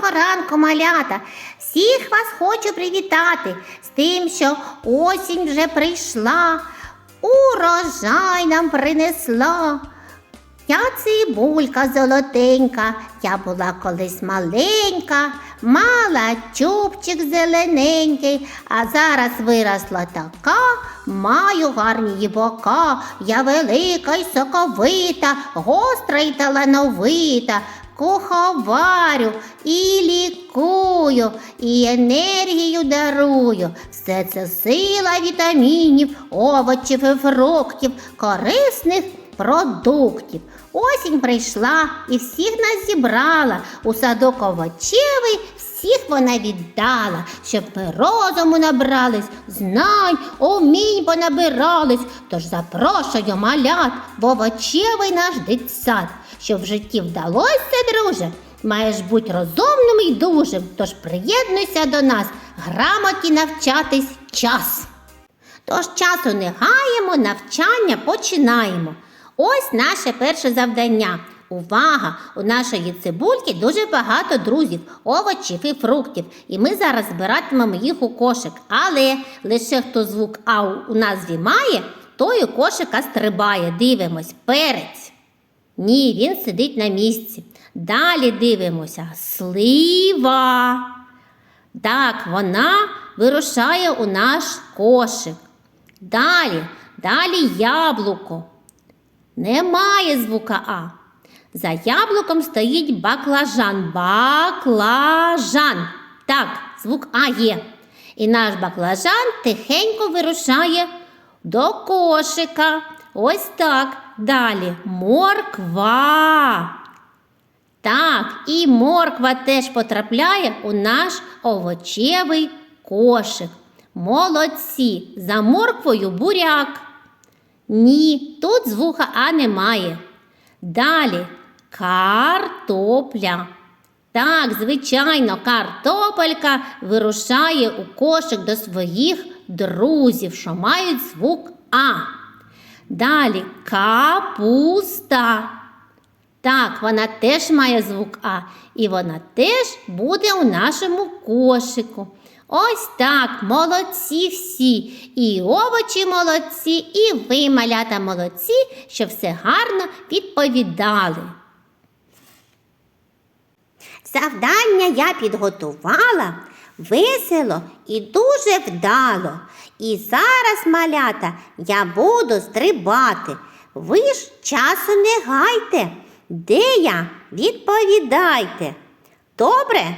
Доброго ранку, малята! Всіх вас хочу привітати з тим, що осінь вже прийшла, урожай нам принесла. Я цибулька золотенька, я була колись маленька, мала чубчик зелененький, а зараз виросла така, маю гарні бока, я велика й соковита, гостра й талановита, куховарю і лікую, і енергію дарую. Все це сила вітамінів, овочів і фруктів, корисних продуктів. Осінь прийшла і всіх нас зібрала. У садок овочевий всіх вона віддала, щоб ми розуму набрались, знань, умінь понабирались. Тож запрошую малят в овочевий наш дитсад. Щоб в житті вдалося, друже, маєш бути розумним і дужим. Тож приєднуйся до нас, грамоті навчатись час. Тож часу не гаємо, навчання починаємо. Ось наше перше завдання. Увага! У нашої цибульки дуже багато друзів, овочів і фруктів. І ми зараз збиратимемо їх у кошик. Але лише хто звук А у назві має, той у кошика стрибає. Дивимось, перець. Ні, він сидить на місці. Далі дивимося. Слива. Так, вона вирушає у наш кошик. Далі, далі яблуко. Немає звука А. За яблуком стоїть баклажан. Баклажан. Так, звук А є. І наш баклажан тихенько вирушає до кошика. Ось так. Далі морква. Так, і морква теж потрапляє у наш овочевий кошик. Молодці! За морквою буряк. Ні, тут звука А немає. Далі картопля. Так, звичайно, картопелька вирушає у кошик до своїх друзів, що мають звук А. Далі капуста. Так, вона теж має звук А, і вона теж буде у нашому кошику. Ось так, молодці всі, і овочі молодці, і ви, малята, молодці, що все гарно відповідали. Завдання я підготувала весело і дуже вдало. І зараз, малята, я буду стрибати. Ви ж часу не гайте. Де я? Відповідайте. Добре?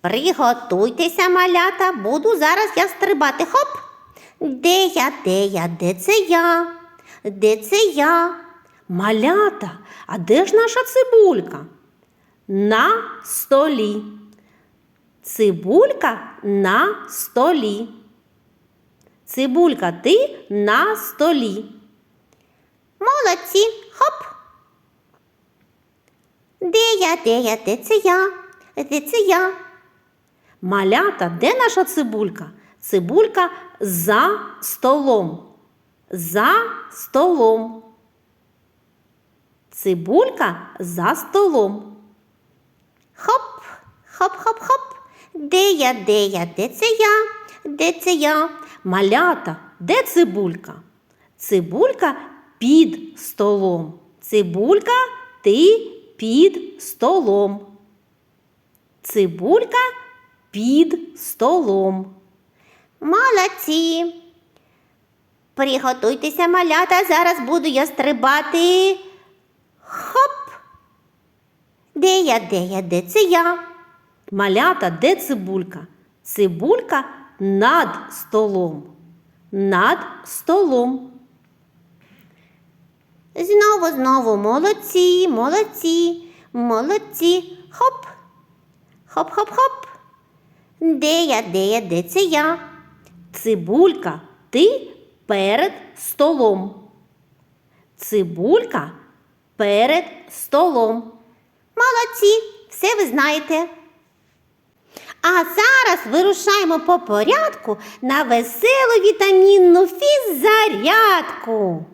Приготуйтеся, малята, буду зараз я стрибати. Хоп! Де я, де я, де це я? Де це я? Малята, а де ж наша цибулька? На столі. Цибулька на столі. Цибулька, ти на столі. Молодці, хоп. Де я, де я, де це я? Де це я? Малята, де наша цибулька? Цибулька за столом. За столом. Цибулька за столом. Хоп, хоп-хоп-хоп. Де я, де я, де це я? Де це я? Малята, де цибулька? Цибулька під столом. Цибулька, ти під столом. Цибулька під столом. Молодці. Приготуйтеся, малята, зараз буду я стрибати. Хоп. Де я, де я, де це я? Малята, де цибулька? Цибулька над столом. Над столом. Знову, знову молодці, молодці, молодці. Хоп. Хоп-хоп-хоп. Де я, де я, де це я? Цибулька, ти перед столом. Цибулька перед столом. Молодці, все ви знаєте. А зараз вирушаємо по порядку на веселу вітамінну фіззарядку.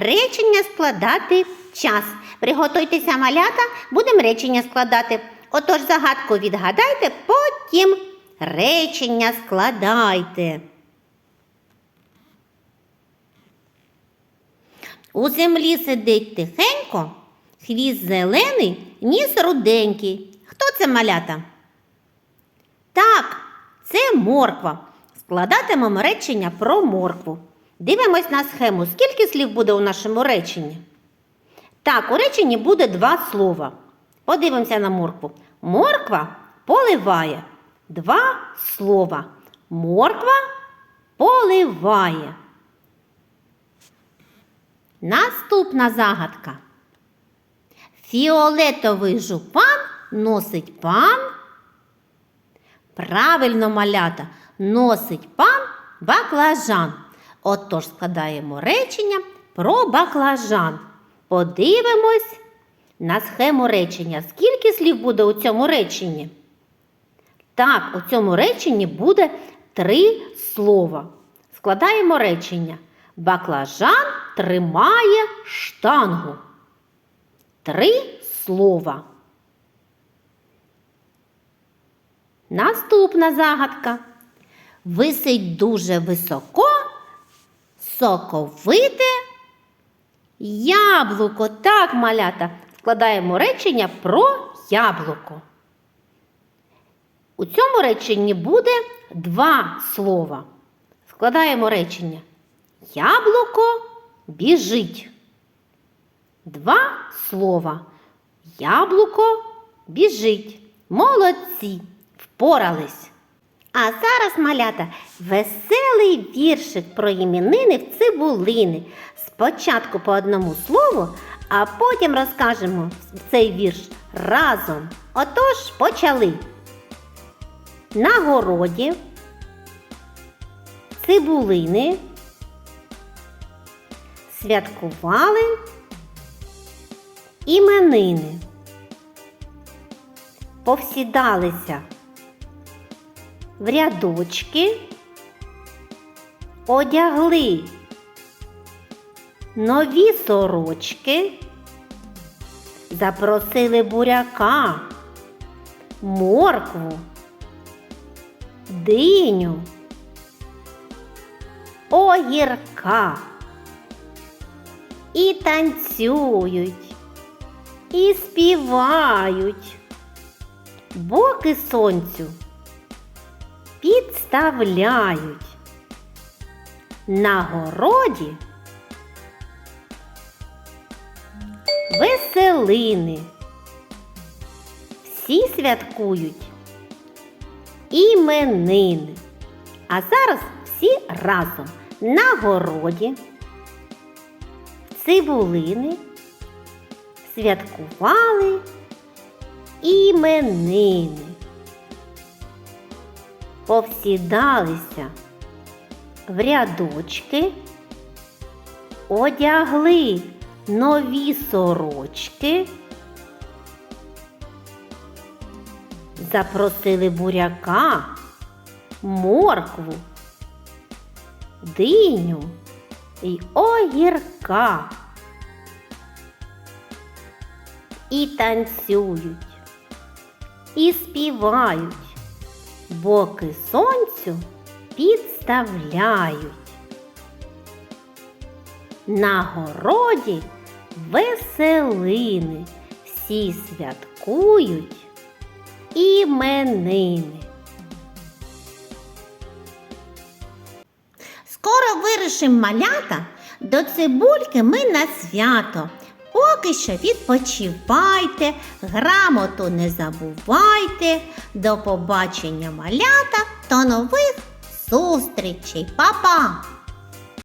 Речення складати час. Приготуйтеся, малята, будемо речення складати. Отож, загадку відгадайте, потім речення складайте. У землі сидить тихенько, хвіст зелений, ніс руденький. Хто це малята? Так, це морква. Складатимемо речення про моркву. Дивимось на схему. Скільки слів буде у нашому реченні? Так, у реченні буде два слова. Подивимося на моркву. Морква поливає. Два слова. Морква поливає. Наступна загадка. Фіолетовий жупан носить пан. Правильно малята носить пан баклажан. Отож складаємо речення про баклажан. Подивимось на схему речення. Скільки слів буде у цьому реченні? Так, у цьому реченні буде три слова. Складаємо речення. Баклажан тримає штангу. Три слова. Наступна загадка. Висить дуже високо, соковите яблуко. Так, малята, складаємо речення про яблуко. У цьому реченні буде два слова. Складаємо речення. Яблуко біжить. Два слова. Яблуко біжить. Молодці. Впорались. А зараз, малята, веселий віршик про іменини в цибулини. Спочатку по одному слову, а потім розкажемо цей вірш разом. Отож, почали. На городі цибулини святкували іменини. Повсідалися в рядочки, одягли нові сорочки, запросили буряка, моркву, диню, огірка. І танцюють, і співають, боки сонцю підставляють. На городі веселини. Всі святкують іменини. А зараз всі разом на городі цибулини святкували іменини повсідалися. В рядочки, одягли нові сорочки, запросили буряка, моркву, диню й огірка. І танцюють, і співають боки сонцю підставляють. На городі веселини, всі святкують іменини. Скоро вирішимо малята до цибульки ми на свято. Поки що відпочивайте, грамоту не забувайте. До побачення малята та нових зустрічей. Па-па!